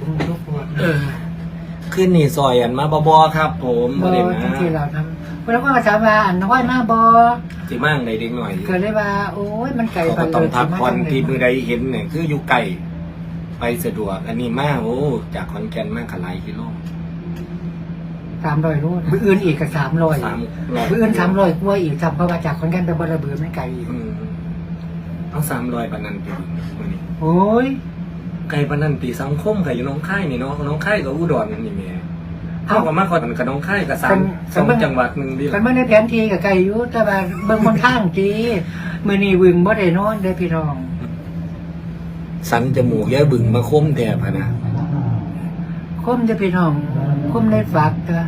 ทุกทุกคนเออขึ้นนี่ซอยอันมาบอบอครับ ผมบบ่อได้ทั้งที่มาเราทำแล้วก็มาถามว่าอันน้อยมาบอสิมั่งในเด็กหน่อยเกิดเลยว่า โอ้ยมันไกลเขาไปก็เลต้องยพักผ่อนสิมาที่จังมือใดใดเห็นเนี่ยคืออยู่ไกลไปสะดวก อันนี้มากโอ้จากขอนแก่นมากขลายกิโลสามร้อยรูดมืออื่นอีกก็สามร้อยสามร้อยมืออื่นสามร้อยกว่าอีกจำเพราะว่าจากคนกันไปบระเบือมันไกลอีกอืมเอาสามร้อยปานนันปีมื้อนี้โอ้ย ไกลปานนันปีสังคมไก่อยู่หน้องค่ายนี่เนาะหน้องค่ายกับอุดรนี่แม่เท่ากับมากกว่ากับหน้องค่ายกับสามสองจังหวัดหนึ่งดีกัละนเมื่อในแผนทีกับไกลอยู่แต่ว่าเบิ่งบนข้างจีมือนี้วึงบ่ได้นอนเด้อพี่น้อง สันจมูกแย่บึงมาคมแทบพะนะคมเด้อพี่น้องคมในฝักเด้อ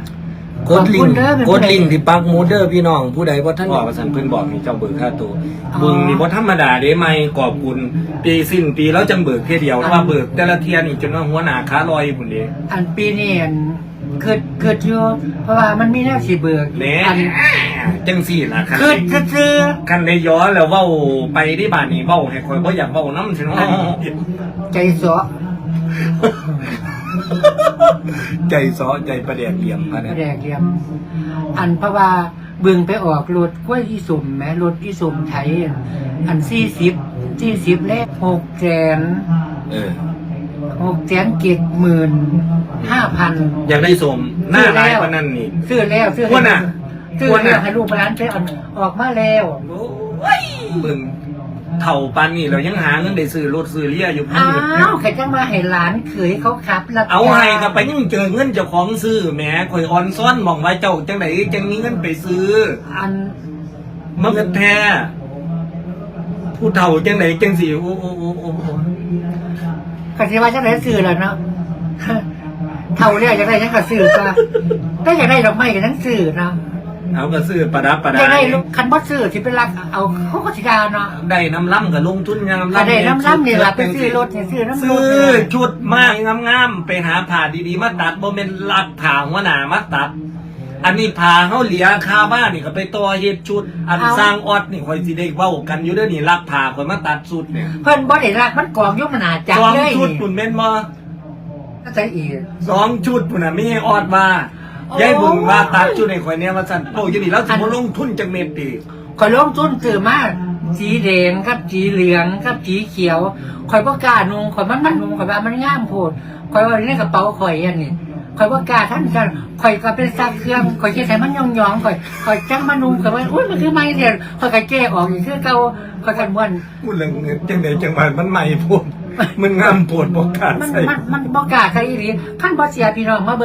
กดลิงขอบคุณเด้อเป็นกผู้ดใดลิงที่ปักหมูเดอร์พี่น้องผู้ใดบ่ท่านบอกว่าสันเพิ่นบอกนี่เจ้าเบิกค่าตัวอ๋อบึงนี่บ่ธรรมดาเด้ไม่กอบกุญปีสิ้นปีแล้วจังเบิกเที่ยเดียวอันว่าเบิกแต่ละเที่ยนี่จนว่าหัวหน้าขาลอยพุ่นเด้ อันปีนี้อันเกิดเกิดอยู่เพราะว่ามันมีแนวสิเบิกแหน่อันจังสี่ล่ะคันเกิดซื่อคันได้ย้อนแล้วเว้าไปที่บ้านนี่เว้าให้ข่อยบ่อยากเว้านำซิเนาะๆใจเสาะ ใจซ้อใจประเดียกเหลี่ยมพะกนะระแดกเรียม อันเพราะว่าเบิ่งไปออกรถกล้วยอีสุ่มแหมรถอีสุ่มไทย อันสี่สิบสี่สิบเลขหกแสนเออ หกแสนเจ็ดหมื่นห้าพัน อยากได้สมหน้าร้ายปานนั้นนี่ ซื้อแล้วซื้ออ้วนน่ะซื้ออ้วนแล้วน่ะให้ลูกร้านไปเอาออกมาแล้ว โอ้ยมึง เท่าปานนี่เรายังหาเงินได้ซื้อรถซื้อเลียอยู่พันอ้าหนึ่งวใครจะมาให้หลานเขยเขาขับรับเอาให้จ้งกับไปยังเจอเงินเจ้าของซื้อแหมข่อยออนซ้อนมองไว้เจ้าจังไดจังมีเงินไปซื้ออัน มันเงินแท้ผู้เฒ่าจังไดจังสิโอ้โอ้โอ้โอ้โอ้กสิว่าจะได้ซื้อแล้วเนาะ เท่าเรียกจะได้ยังก็ซื้อก็ถ้าอยากได้ดอกไม้ก็ต้องซื้อเนาะ เอาก็ซื้อประดับประอยากดาได้ยลูกคันบ่ซื้อที่เป็นรักเอาเขาก็สิดาเนาะ ได้น้ำล่ำกับลงทุนงามก็ได้น้ำล้ำนี่ล่ะไปซื้อรถเนี่ยซื้อน้ำรซื้ถอเนี่ยชุดมากงามๆไปหาผ่าดีๆมาตัดบ่แม่นลักผ่าหัวหน้ามาตัด อันนี้ผ่าเฮาเหลียคาบ้านนี่ก็ไปต่อเฮ็ดชุด อันสร้างออดนี่ข่อยสิได้เว้ากันอยู่เด้อนี่ลักผ่าข่อยมาตัดชุดเนี่ยเพิ่นบ่ได้รักมันกองอยกมันหนาจักสองเลยชุดปุ่นแม่นบ่ก็ใส่อีกสองชุดปุ่นน่ะไม่ให้ออดว่าโอ้ ยายบุญว่าตัดชุดให้ข่อยเนี่ยว่าซั่นโอ้ยนี่แล้วสิบ่ลงทุนจักเม็ดติข่อยลงทุนซื้อมาสีแดงกับสีเหลืองกับสีเขียวข่อยบ่กล้านุ่งข่อยมันมันนุ่งข่อยว่ามันงามโพดข่อยว่าในกระเป๋าข่อยอันนี้ข่อยบ่กล้าท่านกันข่อยก็เป็นซักเครื่องข่อยเฮ็ดให้มันยองๆข่อยข่อยจังมานุ่งข่อยว่าอุ้ยมันคือไม้เด้ข่อยก็แก้ออกอีกคือเก่าข่อยกันม่วนพูดเรื่องเงินจังไดจังหวัดมันใหม่พูดมันงามปวดบ่กล้ามันใส่มันมันบ่กล้าใครอีหลีขั้นบ่เสียพี่น้องมาเบิ่ง